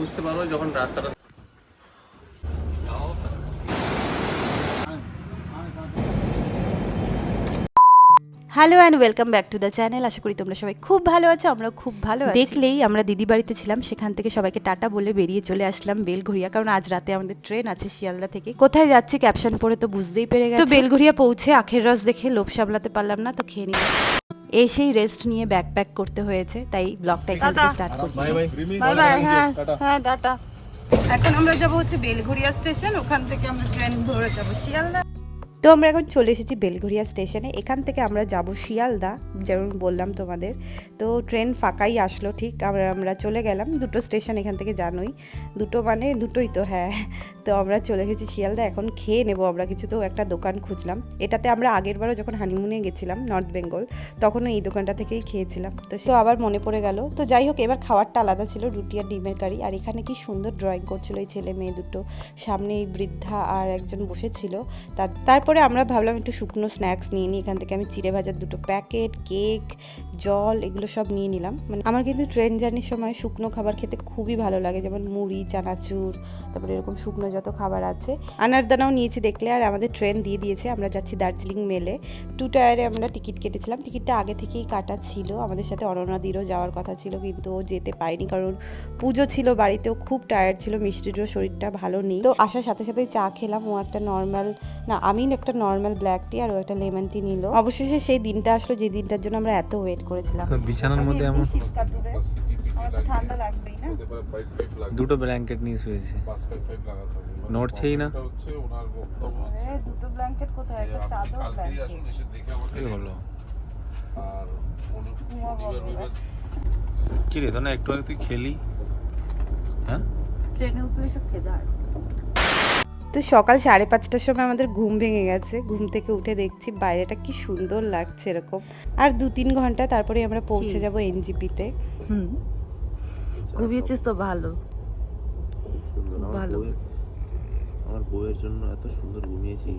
বুঝতে পারো যখন রাস্তাটা hello and welcome back to the channel. আশা করি তোমরা সবাই খুব ভালো আছো আমরা খুব ভালো দেখলেই আমরা দিদি বাড়িতে ছিলাম সেখান থেকে সবাইকে টাটা বলে বেরিয়ে চলে আসলাম বেলঘড়িয়া কারণ আজ রাতে আমাদের ট্রেন আছে শিয়ালদা থেকে। কোথায় যাচ্ছে ক্যাপশন পরে তো বুঝতেই পেরে গেছে। তো বেলঘরিয়া পৌঁছে আখের রস দেখে লোভ সামলাতে পারলাম না তো খেয়ে নিলাম। এসেই রেস্ট নিয়ে ব্যাকপ্যাক করতে হয়েছে তাই ব্লগটা এখান থেকে স্টার্ট করছি। বাই বাই হ্যাঁ হ্যাঁ টাটা। এখন আমরা যাব হচ্ছে বেলঘরিয়া স্টেশন ওখান থেকে আমরা ট্রেন ধরে যাব শিয়ালদা। তো আমরা এখন চলে এসেছি বেলঘরিয়া স্টেশনে। এখান থেকে আমরা যাব শিয়ালদা, যেমন বললাম তোমাদের। তো ট্রেন ফাঁকাই আসলো, ঠিক আমরা আমরা চলে গেলাম। দুটো স্টেশন এখান থেকে জানোই। দুটো মানে দুটোই তো হ্যাঁ। তো আমরা চলে গেছি শিয়ালদা। এখন খেয়ে নেব, আমরা কিছু তো একটা দোকান খুঁজলাম। এটাতে আমরা আগেরবারও যখন হানিমুনে গেছিলাম নর্থ বেঙ্গল তখনও এই দোকানটা থেকেই খেয়েছিলাম। তো সে আবার মনে পড়ে গেল। তো যাই হোক, এবার খাবারটা আলাদা ছিল, রুটি আর ডিমের কারি। আর এখানে কি সুন্দর ড্রয়িং করছিল এই ছেলে মেয়ে দুটো। সামনে এই বৃদ্ধা আর একজন বসেছিল। তার তারপরে আমরা ভাবলাম একটু শুকনো স্ন্যাক্স নিয়ে নিই। এখান থেকে আমি চিড়ে ভাজার দুটো প্যাকেট কেক জল, এগুলো সব নিয়ে নিলাম। মানে আমার কিন্তু ট্রেন জার্নির সময় শুকনো খাবার খেতে খুবই ভালো লাগে, যেমন মুড়ি, চানাচুর, তারপরে এরকম শুকনো যত খাবার আছে। আনারদানাও নিয়েছি দেখলে, আর আমাদের ট্রেন দিয়ে দিয়েছে, আমরা যাচ্ছি দার্জিলিং মেলে। টু টায়ারে আমরা টিকিট কেটেছিলাম। টিকিটটা আগে থেকেই কাটা ছিল, আমাদের সাথে অরণাদিরও যাওয়ার কথা ছিল, কিন্তু ও যেতে পারিনি, কারণ পুজো ছিল বাড়িতেও, খুব টায়ার্ড ছিল, মিষ্টিরও শরীরটা ভালো নেই। তো আসার সাথে সাথেই চা খেলাম, ও একটা নর্মাল না, আমি একটা নর্মাল ব্ল্যাক টি আর ও একটা লেমন টি নিল। অবশেষে সেই দিনটা আসলো যে দিনটার জন্য আমরা এত ওয়েট করেছিলাম। বিছানার মধ্যে এমন ঠান্ডা লাগবেই না। দুটো ব্ল্যাঙ্কেট নিয়ে শুয়েছে নড়ছেই না। দুটো ব্ল্যাঙ্কেট কোথায়? একটা চাদর ব্ল্যাঙ্কেট হলো? আর শনিবার রবিবার কি রে তো না একটু আগে তুই খেলি? হ্যাঁ? ট্রেনে উঠলে সব খেতে হয়। তো সকাল সাড়ে পাঁচটার সময় আমাদের ঘুম ভেঙে গেছে। ঘুম থেকে উঠে দেখছি বাইরেটা কি সুন্দর লাগছে এরকম। আর দু তিন ঘণ্টা তারপরে আমরা পৌঁছে যাব এনজিপিতে। হুম। ঘুমিয়েছিস তো ভালো। আমার ভালো। বউয়ের আমার বউয়ের জন্য এত সুন্দর ঘুমিয়েছি।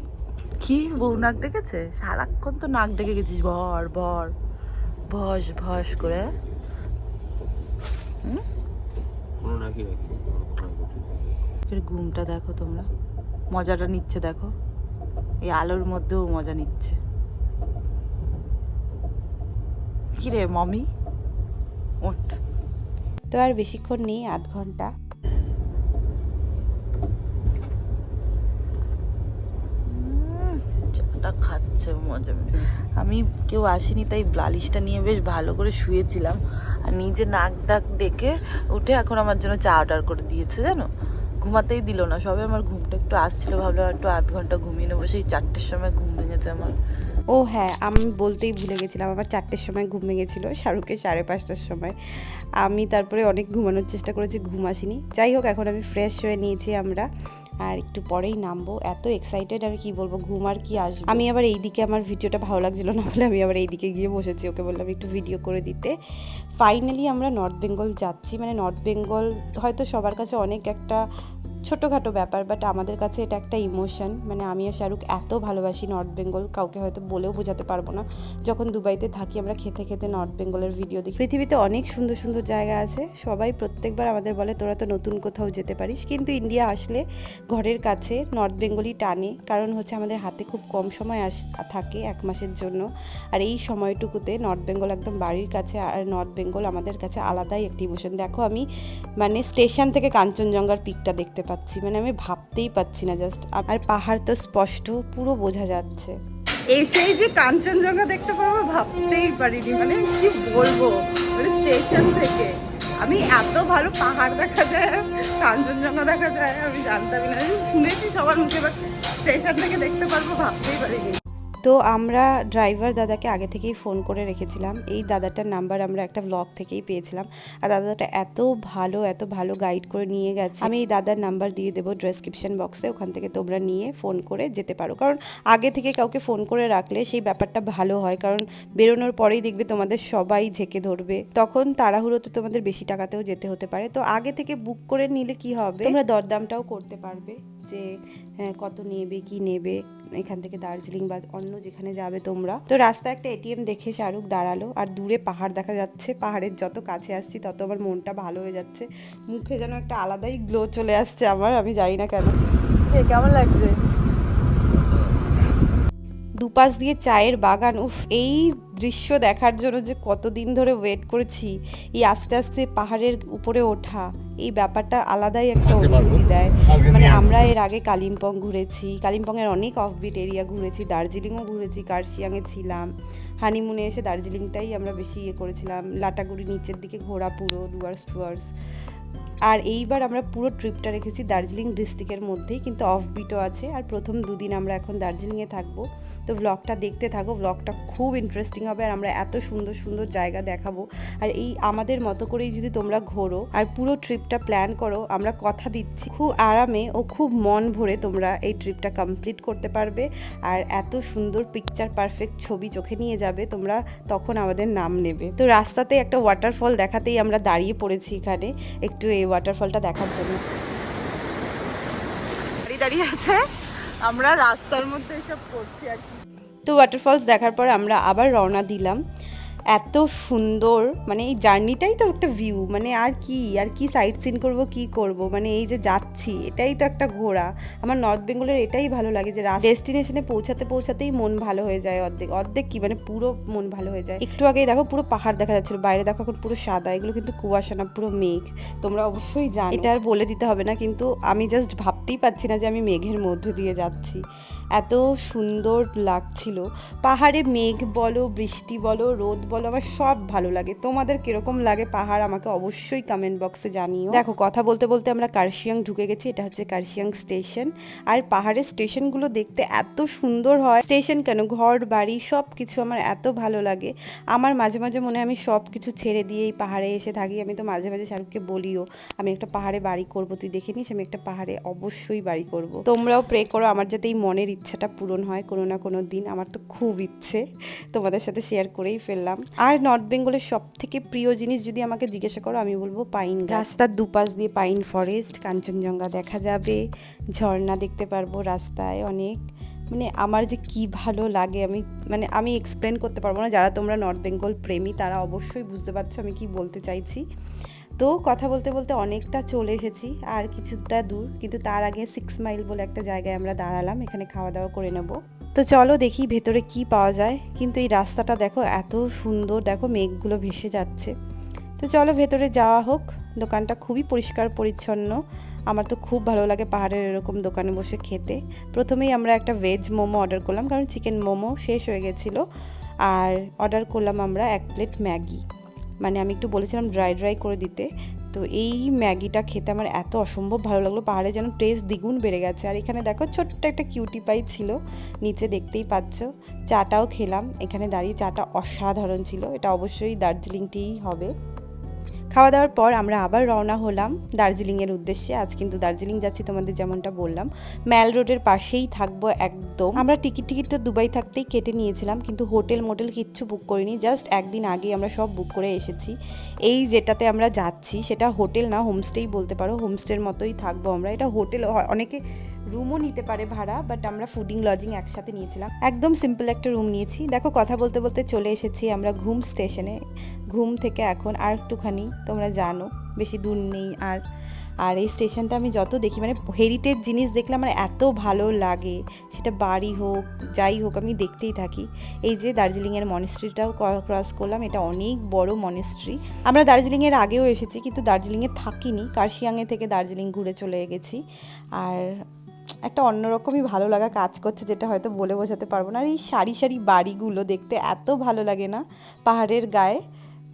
কি? বউ নাক ডেকেছে? সারাক্ষণ তো নাক ডেকে গেছিস। ভর ভর ভস ভস করে। কোনো নাকি ঘুমটা দেখো তোমরা। মজাটা নিচ্ছে দেখো। এই আলোর মধ্যেও মজা নিচ্ছে। কি রে মমি? ওঠ। তো আর বেশিক্ষণ নেই আধ ঘণ্টা। চাটা খাচ্ছে মজা। আমি কেউ আসেনি তাই বালিশটা নিয়ে বেশ ভালো করে শুয়েছিলাম। আর নিজে নাক ডাক ডেকে উঠে এখন আমার জন্য চা অর্ডার করে দিয়েছে জানো? ঘুমাতেই দিল না, সবে আমার ঘুমটা একটু আসছিল, ভাবলাম একটু আধ ঘণ্টা ঘুমিয়ে নেব, সেই চারটের সময় ঘুম ভেঙেছে আমার। ও হ্যাঁ আমি বলতেই ভুলে গেছিলাম আমার চারটের সময় ঘুম ভেঙেছিল, শাহরুখের সাড়ে পাঁচটার সময়। আমি তারপরে অনেক ঘুমানোর চেষ্টা করেছি, ঘুম আসিনি। যাই হোক, এখন আমি ফ্রেশ হয়ে নিয়েছি আমরা। আর একটু পরেই নামবো। এত এক্সাইটেড আমি কি বলব, ঘুম আর কি আসবে। আমি আবার এই দিকে আমার ভিডিওটা ভালো লাগছিল না বলে আমি আবার এই দিকে গিয়ে বসেছি, ওকে বললাম একটু ভিডিও করে দিতে। ফাইনালি আমরা নর্থ বেঙ্গল যাচ্ছি। মানে নর্থ বেঙ্গল হয়তো সবার কাছে অনেক একটা ছোটোখাটো ব্যাপার বাট আমাদের কাছে এটা একটা ইমোশন মানে আমি আর শাহরুখ এত ভালোবাসি নর্থ বেঙ্গল কাউকে হয়তো বলেও বোঝাতে পারব না। যখন দুবাইতে থাকি, আমরা খেতে খেতে নর্থ বেঙ্গলের ভিডিও দেখি। পৃথিবীতে অনেক সুন্দর সুন্দর জায়গা আছে। সবাই প্রত্যেকবার আমাদের বলে, তোরা তো নতুন কোথাও যেতে পারিস। কিন্তু ইন্ডিয়া আসলে ঘরের কাছে নর্থ বেঙ্গলই টানে। কারণ হচ্ছে আমাদের হাতে খুব কম সময় আস, থাকে এক মাসের জন্য। আর এই সময়টুকুতে নর্থ বেঙ্গল একদম বাড়ির কাছে আর নর্থ বেঙ্গল আমাদের কাছে আলাদাই একটি ইমোশন দেখো আমি মানে স্টেশন থেকে কাঞ্চনজঙ্ঘার পিকটা দেখতে পাচ্ছি মানে আমি ভাবতেই পাচ্ছি না জাস্ট আর পাহাড় তো স্পষ্ট, পুরো বোঝা যাচ্ছে। এসেই যে কাঞ্চনজঙ্ঘা দেখতে পারব ভাবতেই পারিনি মানে কি বলব? মানে স্টেশন থেকে। আমি এত ভালো পাহাড় দেখা যায়, কাঞ্চনজঙ্ঘা দেখা যায়, আমি জানতামই না। শুনেছি সবার মুখে স্টেশন থেকে দেখতে পারব, ভাবতেই পারিনি। তো আমরা ড্রাইভার দাদাকে আগে থেকেই ফোন করে রেখেছিলাম। এই দাদাটার নাম্বার আমরা একটা ব্লগ থেকেই পেয়েছিলাম। আর দাদাটা এত ভালো এত ভালো গাইড করে নিয়ে গেছে। আমি এই দাদার নাম্বার দিয়ে দেবো ডেসক্রিপশন বক্সে ওখান থেকে তোমরা নিয়ে ফোন করে যেতে পারো। কারণ আগে থেকে কাউকে ফোন করে রাখলে সেই ব্যাপারটা ভালো হয়। কারণ বেরোনোর পরেই দেখবে তোমাদের সবাই ঝেঁকে ধরবে। তখন তাড়াহুড়োতে তোমাদের বেশি টাকাতেও যেতে হতে পারে। তো আগে থেকে বুক করে নিলে কি হবে? তোমরা দরদামটাও করতে পারবে। যে হ্যাঁ, কত নেবে কি নেবে এখান থেকে দার্জিলিং বা অন্য যেখানে যাবে তোমরা। তো রাস্তায় একটা এটিএম দেখে শাহরুখ দাঁড়াল। আর দূরে পাহাড় দেখা যাচ্ছে। পাহাড়ের যত কাছে আসছি তত আমার মনটা ভালো হয়ে যাচ্ছে। মুখে যেন একটা আলাদাই গ্লো চলে আসছে আমার আমি জানি না কেন। কেমন লাগছে? দুপাশ দিয়ে চায়ের বাগান উফ এই দৃশ্য দেখার জন্য যে কতদিন ধরে ওয়েট করেছি এই আস্তে আস্তে পাহাড়ের উপরে ওঠা এই ব্যাপারটা আলাদাই একটা অনুভূতি দেয়। মানে আমরা এর আগে কালিম্পং ঘুরেছি কালিম্পংয়ের অনেক অফবিট এরিয়া ঘুরেছি দার্জিলিংও ঘুরেছি কার্শিয়াংয়ে ছিলাম। হানিমুনে এসে দার্জিলিংটাই আমরা বেশি ইয়ে করেছিলাম লাটাগুড়ি নিচের দিকে ঘোরা পুরো ডুয়ার্স টুয়ার্স আর এইবার আমরা পুরো ট্রিপটা রেখেছি দার্জিলিং ডিস্ট্রিক্টের মধ্যেই, কিন্তু অফ বিটও আছে। আর প্রথম দুদিন আমরা এখন দার্জিলিংয়ে থাকব। তো ব্লগটা দেখতে থাকো ব্লগটা খুব ইন্টারেস্টিং হবে আর আমরা এত সুন্দর সুন্দর জায়গা দেখাবো। আর এই আমাদের মতো করেই যদি তোমরা ঘোরো আর পুরো ট্রিপটা প্ল্যান করো, আমরা কথা দিচ্ছি। খুব আরামে ও খুব মন ভরে তোমরা এই ট্রিপটা কমপ্লিট করতে পারবে। আর এত সুন্দর পিকচার পারফেক্ট ছবি চোখে নিয়ে যাবে, তোমরা তখন আমাদের নাম নেবে। তো রাস্তাতে একটা ওয়াটারফল দেখাতেই আমরা দাঁড়িয়ে পড়েছি এখানে, একটু এই ওয়াটারফলটা দেখার জন্য। দাঁড়িয়ে আছে। আমরা রাস্তার মধ্যে এসব করছি আর কি। তো ওয়াটারফলস দেখার পর আমরা আবার রওনা দিলাম। এত সুন্দর মানে এই জার্নিটাই তো একটা ভিউ মানে আর কি আর কি সাইট সিন করব, কি করব মানে এই যে যাচ্ছি, এটাই তো একটা ঘোরা। আমার নর্থ বেঙ্গলের এটাই ভালো লাগে যে ডেস্টিনেশনে পৌঁছাতে পৌঁছাতেই মন ভালো হয়ে যায় অর্ধেক অর্ধেক কি মানে পুরো মন ভালো হয়ে যায়। একটু আগেই দেখো পুরো পাহাড় দেখা যাচ্ছিল, বাইরে দেখো এখন পুরো সাদা, এগুলো কিন্তু কুয়াশা না, পুরো মেঘ। তোমরা অবশ্যই জানো। এটা আর বলে দিতে হবে না, কিন্তু আমি জাস্ট ভাবতেই পাচ্ছি না যে আমি মেঘের মধ্যে দিয়ে যাচ্ছি। এত সুন্দর লাগছিল। পাহাড়ে মেঘ বলো, বৃষ্টি বলো, রোদ বলো, আমার সব ভালো লাগে। তোমাদের কীরকম লাগে পাহাড় আমাকে অবশ্যই কমেন্ট বক্সে জানিও। দেখো, কথা বলতে বলতে আমরা কার্শিয়াং ঢুকে গেছি, এটা হচ্ছে কার্শিয়াং স্টেশন। আর পাহাড়ের স্টেশনগুলো দেখতে এত সুন্দর হয়। স্টেশন কেন? ঘর, বাড়ি সব কিছু আমার এত ভালো লাগে। আমার মাঝে মাঝে মনে আমি সব কিছু ছেড়ে দিয়ে এই পাহাড়ে এসে থাকি। আমি তো মাঝে মাঝে শাহরুখকে বলিও, আমি একটা পাহাড়ে বাড়ি করব, তুই দেখে নিস, আমি একটা পাহাড়ে অবশ্যই বাড়ি করব। তোমরাও প্রে করো, আমার যাতে এই মনের ইচ্ছাটা পূরণ হয় কোনো না কোনো দিন। আমার তো খুব ইচ্ছে। তোমাদের সাথে শেয়ার করেই ফেললাম। আর নর্থ বেঙ্গলের সব থেকে প্রিয় জিনিস যদি আমাকে জিজ্ঞাসা করো, আমি বলব পাইন রাস্তার দুপাশ দিয়ে পাইন ফরেস্ট কাঞ্চনজঙ্ঘা দেখা যাবে, ঝর্ণা দেখতে পারব রাস্তায় অনেক। মানে আমার যে কি ভালো লাগে, আমি মানে আমি এক্সপ্লেন করতে পারব না। যারা তোমরা নর্থ বেঙ্গল প্রেমী, তারা অবশ্যই বুঝতে পারছ আমি কি বলতে চাইছি। তো কথা বলতে বলতে অনেকটা চলে এসেছি, আর কিছুটা দূর। কিন্তু তার আগে সিক্স মাইল বলে একটা জায়গায় আমরা দাঁড়ালাম, এখানে খাওয়া দাওয়া করে নেব। তো চলো দেখি ভেতরে কি পাওয়া যায়। কিন্তু এই রাস্তাটা দেখো, এত সুন্দর। দেখো মেঘগুলো ভেসে যাচ্ছে। তো চলো ভেতরে যাওয়া হোক। দোকানটা খুবই পরিষ্কার, পরিচ্ছন্ন। আমার তো খুব ভালো লাগে পাহাড়ের এরকম দোকানে বসে খেতে। প্রথমেই আমরা একটা ভেজ মোমো অর্ডার করলাম, কারণ চিকেন মোমো শেষ হয়ে গেছিল। আর অর্ডার করলাম আমরা এক প্লেট ম্যাগি। মানে আমি একটু বলেছিলাম ড্রাই ড্রাই করে দিতে। তো এই ম্যাগিটা খেতে আমার এত অসম্ভব ভালো লাগল, পাহাড়ে যেন টেস্ট দ্বিগুণ বেড়ে গেছে। আর এখানে দেখো ছোট্ট একটা কিউটি পাই ছিল, নিচে দেখতেই পাচ্ছ। চাটাও খেলাম, এখানে দাঁড়িয়ে চাটা অসাধারণ ছিল, এটা অবশ্যই দার্জিলিং টিই হবে। খাওয়া দাওয়ার পর আমরা আবার রওনা হলাম দার্জিলিংয়ের উদ্দেশ্যে। আজ কিন্তু দার্জিলিং যাচ্ছি তোমাদের যেমনটা বললাম। ম্যাল রোডের পাশেই থাকব একদম। আমরা টিকিট টিকিট তো দুবাই থাকতেই কেটে নিয়েছিলাম, কিন্তু হোটেল মোটেল কিচ্ছু বুক করিনি। জাস্ট একদিন আগে আমরা সব বুক করে এসেছি। এই যেটাতে আমরা যাচ্ছি সেটা হোটেল না, হোমস্টেই বলতে পারো। হোমস্টের মতোই থাকব আমরা। এটা হোটেল অনেকে রুমও নিতে পারে ভাড়া, বাট আমরা ফুডিং, লজিং একসাথে নিয়েছিলাম। একদম সিম্পল একটা রুম নিয়েছি। দেখো কথা বলতে বলতে চলে এসেছি আমরা ঘুম স্টেশনে। ঘুম থেকে এখন আর একটুখানি তোমরা জানো, বেশি দূর নেই আর আর এই স্টেশনটা আমি যত দেখি মানে হেরিটেজ জিনিস দেখলে আমার এত ভালো লাগে, সেটা বাড়ি হোক, যাই হোক, আমি দেখতেই থাকি। এই যে দার্জিলিংয়ের মনেস্ট্রিটাও ক্রস করলাম, এটা অনেক বড় মনেস্ট্রি আমরা দার্জিলিংয়ের আগেও এসেছি, কিন্তু দার্জিলিংয়ে থাকিনি, কার্শিয়াংয়ে থেকে দার্জিলিং ঘুরে চলে গেছি। আর একটা অন্যরকমই ভালো লাগা কাজ করছে, যেটা হয়তো বলে বোঝাতে পারব না। আর এই সারি সারি বাড়িগুলো দেখতে এত ভালো লাগে না, পাহাড়ের গায়ে।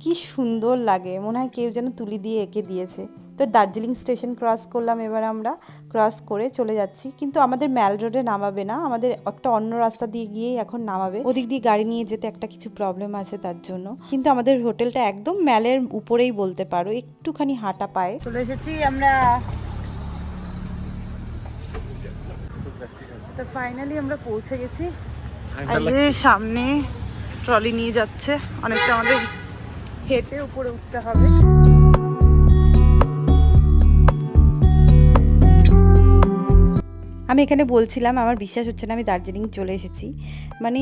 কি সুন্দর লাগে। মনে হয় কেউ যেন তুলি দিয়ে এঁকে দিয়েছে। তো দার্জিলিং স্টেশন ক্রস করলাম এবার আমরা। ক্রস করে চলে যাচ্ছি। কিন্তু আমাদের ম্যাল রোডে নামাবে না। আমাদের একটা অন্য রাস্তা দিয়ে গিয়েই এখন নামাবে। ওদিক দিয়ে গাড়ি নিয়ে যেতে একটা কিছু প্রবলেম আছে তার জন্য। কিন্তু আমাদের হোটেলটা একদম ম্যালের উপরেই বলতে পারো। একটুখানি হাঁটা পায়। চলে এসেছি আমরা। তো ফাইনালি আমরা পৌঁছে গেছি। আর সামনে ট্রলি নিয়ে যাচ্ছে। অনেকটা আমাদের হেঁটে উপরে উঠতে হবে। আমি এখানে বলছিলাম, আমার বিশ্বাস হচ্ছে না আমি দার্জিলিং চলে এসেছি। মানে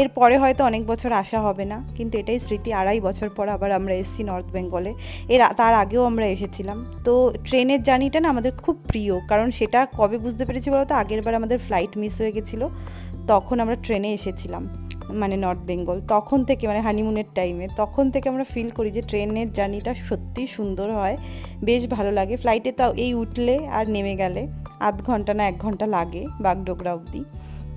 এর পরে হয়তো অনেক বছর আসা হবে না, কিন্তু এটাই স্মৃতি। আড়াই বছর পর আবার আমরা এসেছি নর্থ বেঙ্গলে এর তার আগেও আমরা এসেছিলাম। তো ট্রেনের জার্নিটা না আমাদের খুব প্রিয়, কারণ সেটা কবে বুঝতে পেরেছি বলতো? আগের বার আমাদের ফ্লাইট মিস হয়ে গেছিল, তখন আমরা ট্রেনে এসেছিলাম। মানে নর্থ বেঙ্গল তখন থেকে মানে হানিমুনের টাইমে তখন থেকে আমরা ফিল করি যে ট্রেনের জার্নিটা সত্যিই সুন্দর হয়, বেশ ভালো লাগে। ফ্লাইটে তাও এই উঠলে আর নেমে গেলে আধ ঘণ্টা না এক ঘণ্টা লাগে বাগডোগরা অবধি।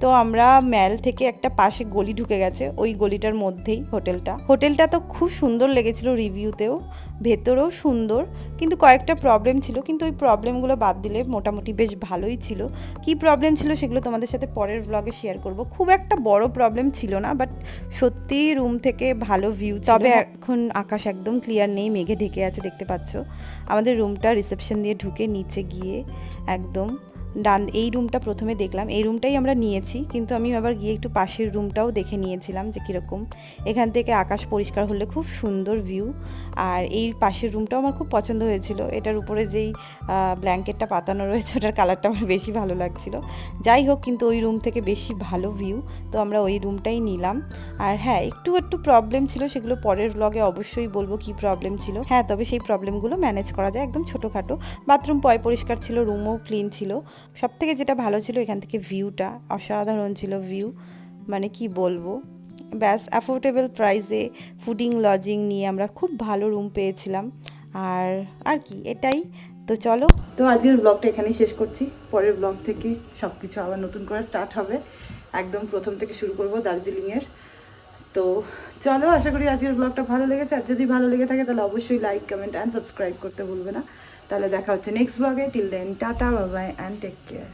তো আমরা ম্যাল থেকে একটা পাশে গলি ঢুকে গেছে ওই গলিটার মধ্যেই হোটেলটা। হোটেলটা তো খুব সুন্দর লেগেছিল রিভিউতেও ভেতরেও সুন্দর কিন্তু কয়েকটা প্রবলেম ছিল কিন্তু ওই প্রবলেমগুলো বাদ দিলে মোটামুটি বেশ ভালোই ছিল। কি প্রবলেম ছিল সেগুলো তোমাদের সাথে পরের ব্লগে শেয়ার করব। খুব একটা বড় প্রবলেম ছিল না বাট সত্যি রুম থেকে ভালো ভিউ তবে এখন আকাশ একদম ক্লিয়ার নেই মেঘে ঢেকে আছে দেখতে পাচ্ছ? আমাদের রুমটা রিসেপশন দিয়ে ঢুকে নিচে গিয়ে একদম ডান এই রুমটা প্রথমে দেখলাম। এই রুমটাই আমরা নিয়েছি, কিন্তু আমি আবার গিয়ে একটু পাশের রুমটাও দেখে নিয়েছিলাম যে কীরকম। এখান থেকে আকাশ পরিষ্কার হলে খুব সুন্দর ভিউ আর এই পাশের রুমটাও আমার খুব পছন্দ হয়েছিল। এটার উপরে যেই ব্ল্যাঙ্কেটটা পাতানো রয়েছে, ওটার কালারটা আমার বেশি ভালো লাগছিল। যাই হোক, কিন্তু ওই রুম থেকে বেশি ভালো ভিউ তো আমরা ওই রুমটাই নিলাম। আর হ্যাঁ একটু একটু প্রবলেম ছিল, সেগুলো পরের ব্লগে অবশ্যই বলব কি প্রবলেম ছিল। হ্যাঁ তবে সেই প্রবলেমগুলো ম্যানেজ করা যায় একদম ছোটোখাটো। বাথরুম পয় পরিষ্কার ছিল রুমও ক্লিন ছিল। সব থেকে যেটা ভালো ছিল এখান থেকে ভিউটা অসাধারণ ছিল ভিউ মানে কি বলব? ব্যাস অ্যাফোর্ডেবল প্রাইসে ফুডিং লজিং নিয়ে আমরা খুব ভালো রুম পেয়েছিলাম। আর আর কি, এটাই। তো চলো। তো আজকের ব্লগটা এখানেই শেষ করছি। পরের ব্লগ থেকে সব কিছু আবার নতুন করে স্টার্ট হবে। একদম প্রথম থেকে শুরু করব দার্জিলিংয়ের। তো চলো, আশা করি আজকের ব্লগটা ভালো লেগেছে। আর যদি ভালো লেগে থাকে, তাহলে অবশ্যই লাইক কমেন্ট অ্যান্ড সাবস্ক্রাইব করতে ভুলবে না। তাহলে দেখা হচ্ছে নেক্সট ব্লগে till then tata bye bye and take care